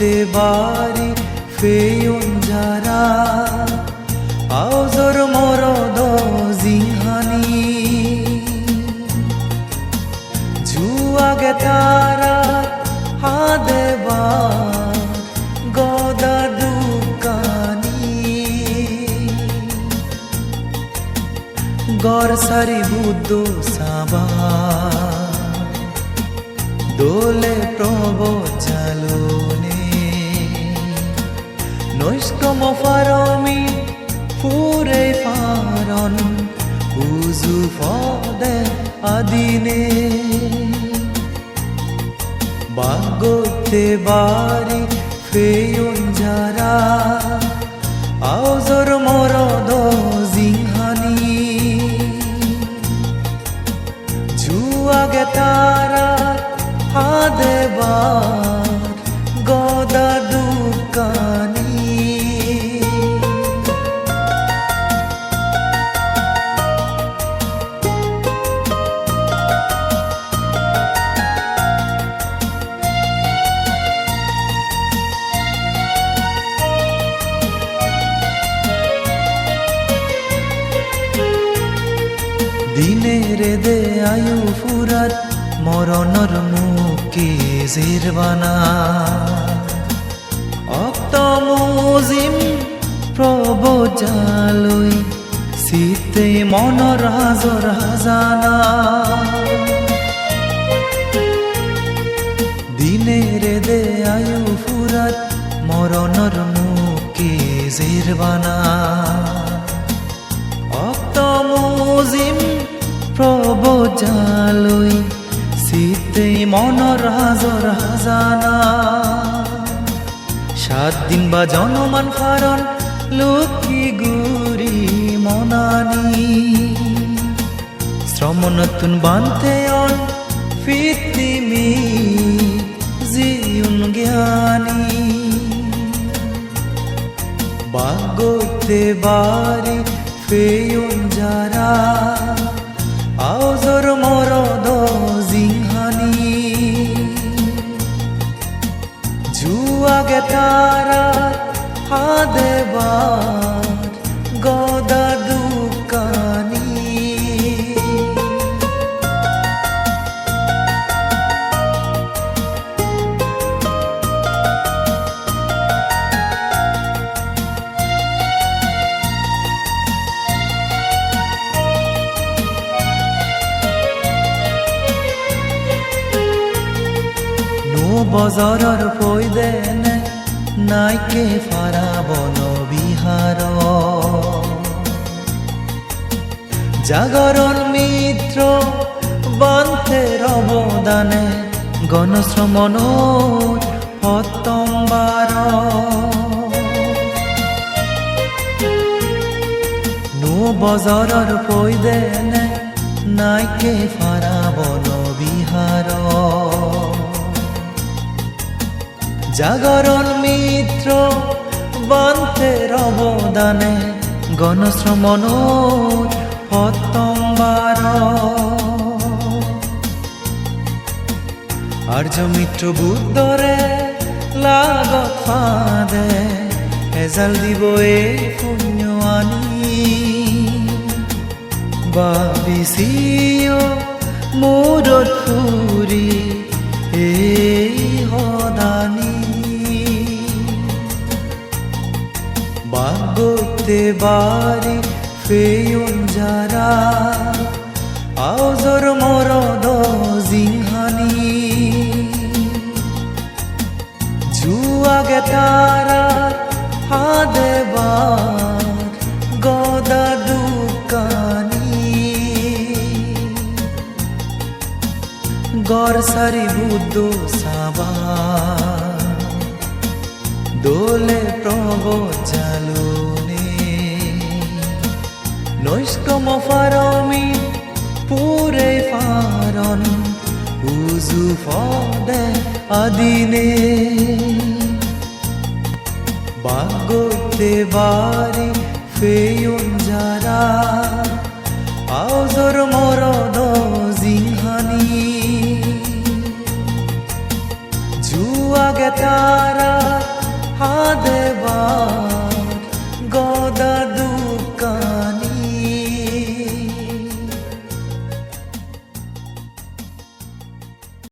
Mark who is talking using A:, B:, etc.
A: দে বাড়ি ফেয়ন যারা আউজর মরদ জিহানি। জুয়া গে তারা হা গদা দুকানি। গর সারি বুদ্ধ সাবা, দোলে প্রভ চালনে নৈষ্কম ফারমি ফুরে ফারন, উজু ফদে আদিনে। বাগতে বারি ফেয়ন যারা আউজর মরদ জিংহানি। জুয়াগে তারা হাদেবার গদা দুকানি। দিনের দে আয়ু ফুরাত, মরণর মুখে জিরবানা অক্ত মুজিম প্রভ জালই, শীতে মনর হাজর হাজানা। দিনের দে আয়ু ফুরাত, মরণর মুখে জিরবানা শীতে মনর হাজর হাজানা সাত দিন বা জনমান ফারণ, লক্ষ্মী গুরি মনানি। শ্রম নতুন বানতে অন ফিতিমি জিউন জ্ঞানী। বাগতে বারি ফেয়ন যারা আউজর মরদ জুয়াগে তারা হাদেবার গদা দুকানি। ফই দেন নাইকে ফারা বন বিহার জাগরণ মিত্র বন্তের অবদানে গণশ্রমণ হতম্বার নো বজরর ফই দেন নাইকে ফারা জাগরণ মিত্র, বন্তের অবদানে গণশ্রমণ হতম্বার আর্য মিত্র বুদ্ধরে লাগত ফাঁদে, হেজাল দিব এ পুণ্য আনি বাবিসিও মোরত ফুরি বাগতে বারি ফেয়ন যারা আউজর মরদ জিংহানি জুয়াগে তারা হাদেবার গদা দুকানি। গড় সারি বুদ্ধ সাবা। দোলে প্রভ চালুনে নৈষ্কম ফারমি পুরে ফারন উজু ফদে আদিনে বাগতে বারি ফেয়ন যারা আউজর মরদ জিংহানি জুয়া গে তারা